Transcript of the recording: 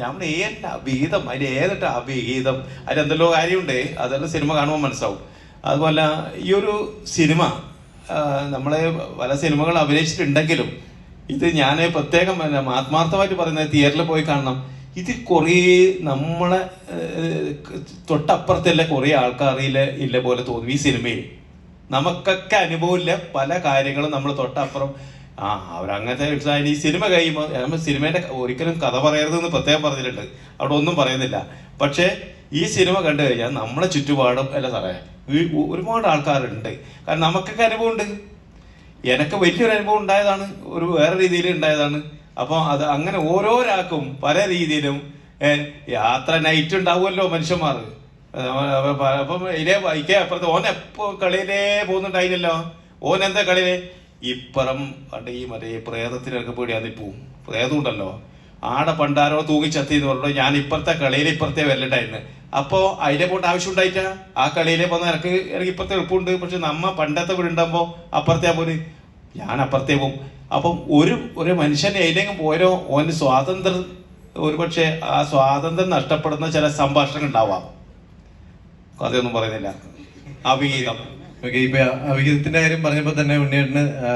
ഞാൻ ഏണ്ട അഭിഹിതം അതിന് ഏതിട്ട അഭിഹിതം അതിലെന്തെല്ലോ കാര്യമുണ്ട്. അതെല്ലാം സിനിമ കാണുമ്പോൾ മനസ്സാവും അതുപോലെ ഈ ഒരു സിനിമ നമ്മളെ പല സിനിമകൾ അഭിനയിച്ചിട്ടുണ്ടെങ്കിലും ഇത് ഞാൻ പ്രത്യേകം ആത്മാർത്ഥമായിട്ട് പറയുന്നത് തിയേറ്ററിൽ പോയി കാണണം. ഇത് കുറേ നമ്മളെ തൊട്ടപ്പുറത്തുള്ള കുറേ ആൾക്കാരിലെ ഇല്ല പോലെ തോന്നും ഈ സിനിമയിൽ. നമുക്കൊക്കെ അനുഭവമില്ല. പല കാര്യങ്ങളും നമ്മൾ തൊട്ടപ്പുറം ആ അവരങ്ങനത്തെ ഉത്സാഹം ഈ സിനിമ കഴിയുമ്പോൾ നമ്മൾ സിനിമേന്റെ ഒരിക്കലും കഥ പറയരുതെന്ന് പ്രത്യേകം പറഞ്ഞിട്ടുണ്ട്. അവിടെ ഒന്നും പറയുന്നില്ല. പക്ഷേ ഈ സിനിമ കണ്ടു കഴിഞ്ഞാൽ നമ്മളെ ചുറ്റുപാടും അല്ല സാറേ ഒരുപാട് ആൾക്കാരുണ്ട്. കാരണം നമുക്കൊക്കെ അനുഭവമുണ്ട്. എനിക്ക് വലിയൊരു അനുഭവം ഉണ്ടായതാണ് ഒരു വേറെ രീതിയിൽ ഉണ്ടായതാണ്. അപ്പോൾ അത് അങ്ങനെ ഓരോരാൾക്കും പല രീതിയിലും യാത്ര നൈറ്റ് ഉണ്ടാവുമല്ലോ മനുഷ്യന്മാർ. അപ്പം ഇതേ ഇക്കേ അപ്പുറത്ത് ഓൻ എപ്പോൾ കളിയിലേ പോകുന്നുണ്ടായില്ലല്ലോ? ഓൻ എന്താ കളിയിലെ? ഇപ്പുറം പണ്ട് ഈ മറ്റേ പ്രേതത്തിനൊക്കെ പേടിയാതി പോവും. പ്രേതം ഉണ്ടല്ലോ ആടെ പണ്ടാരോ തൂങ്ങിച്ചത്തി എന്ന് പറഞ്ഞു ഞാൻ ഇപ്പുറത്തെ കളിയിൽ ഇപ്പുറത്തെ വരലുണ്ടായിരുന്നു. അപ്പോ അതിലെ പോട്ട് ആവശ്യം ഉണ്ടായിട്ടാ ആ കളിയിലെ പോന്ന എനിക്ക് എനിക്ക് ഇപ്പുറത്തെ എളുപ്പമുണ്ട്. പക്ഷെ നമ്മ പണ്ടത്തെ വീടുണ്ടാകുമ്പോ അപ്പുറത്തെ പോര്. ഞാൻ അപ്പുറത്തെ പോകും അപ്പം ഒരു ഒരു മനുഷ്യനെ അതിലേക്ക് പോരോ ഓന് സ്വാതന്ത്ര്യം ഒരുപക്ഷെ ആ സ്വാതന്ത്ര്യം നഷ്ടപ്പെടുന്ന ചില സംഭാഷണങ്ങൾ ഉണ്ടാവാം കഥയൊന്നും പറയുന്നില്ല. അവിഹിതം. ഓക്കെ ഇപ്പൊ അവിഹിതത്തിന്റെ കാര്യം പറഞ്ഞപ്പോ തന്നെ ഉണ്ണിയേട്ടന്